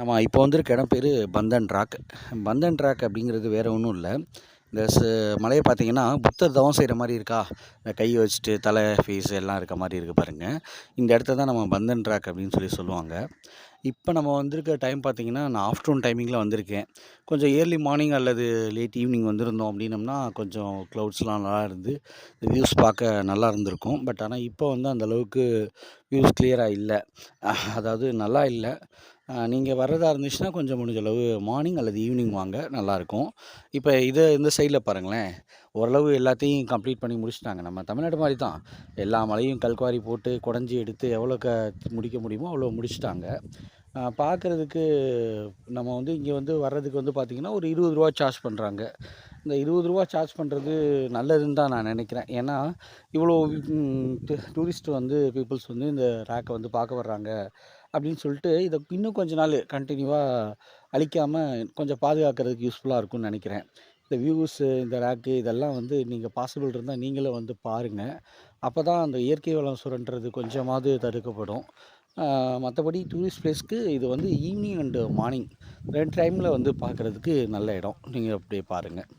நம்ம இப்போ வந்திருக்க இடம் பேர் பந்தன் ராக். பந்தன் ராக் அப்படிங்கிறது வேறு ஒன்றும் இல்லை. இந்த ச மலையை பார்த்தீங்கன்னா புத்தர் தவம் செய்கிற மாதிரி இருக்கா? இந்த கை வச்சுட்டு தலை ஃபீஸ் எல்லாம் இருக்க மாதிரி இருக்குது பாருங்கள் இந்த இடத்த தான் நம்ம பந்தன் ட்ராக் அப்படின்னு சொல்லி சொல்லுவாங்க. இப்போ நம்ம வந்திருக்க டைம் பார்த்தீங்கன்னா நான் ஆஃப்டர்நூன் டைமிங்கில் வந்திருக்கேன். கொஞ்சம் ஏர்லி மார்னிங் அல்லது லேட் ஈவினிங் வந்திருந்தோம் அப்படின்னம்னா கொஞ்சம் க்ளவுட்ஸ்லாம் நல்லா இருந்து வியூஸ் பார்க்க நல்லா இருந்திருக்கும். பட் ஆனால் இப்போ வந்து அந்தளவுக்கு வியூஸ் கிளியராக இல்லை. அதாவது நல்லா இல்லை. நீங்கள் வர்றதா இருந்துச்சுன்னா கொஞ்சம் முடிஞ்சளவு மார்னிங் அல்லது ஈவினிங் வாங்க நல்லாயிருக்கும். இப்போ இதை இந்த சைடில் பாருங்களேன். ஓரளவு எல்லாத்தையும் கம்ப்ளீட் பண்ணி முடிச்சிட்டாங்க. நம்ம தமிழ்நாடு மாதிரி தான். எல்லா மலையும் கல்குவாரி போட்டு குடஞ்சி எடுத்து எவ்வளோ க முடிக்க முடியுமோ அவ்வளோ முடிச்சிட்டாங்க. பார்க்குறதுக்கு நம்ம வந்து இங்கே வந்து வர்றதுக்கு வந்து பார்த்திங்கன்னா ஒரு இருபது ரூபா சார்ஜ் பண்ணுறாங்க இந்த இருபது ரூபா சார்ஜ் பண்ணுறது நல்லதுன்னு தான் நான் நினைக்கிறேன். ஏன்னா இவ்வளோ டூரிஸ்ட் வந்து பீப்புள்ஸ் வந்து இந்த ரேக்கை வந்து பார்க்க வர்றாங்க. அப்படின்னு சொல்லிட்டு இதை இன்னும் கொஞ்ச நாள் கண்டினியூவாக அழிக்காமல் கொஞ்சம் பாதுகாக்கிறதுக்கு யூஸ்ஃபுல்லாக இருக்கும்னு நினைக்கிறேன். இந்த வியூஸு இந்த ரேக்கு இதெல்லாம் வந்து நீங்கள் பாசிபிள் இருந்தால் நீங்களும் வந்து பாருங்கள் அப்போ தான் அந்த இயற்கை வளம் சுரண்டுறது கொஞ்சமாவது தடுக்கப்படும். மற்றபடி டூரிஸ்ட் ப்ளேஸ்க்கு இது வந்து ஈவினிங் அண்டு மார்னிங் ரெண்டு டைமில் வந்து பார்க்குறதுக்கு நல்ல இடம். நீங்கள் அப்படியே பாருங்கள்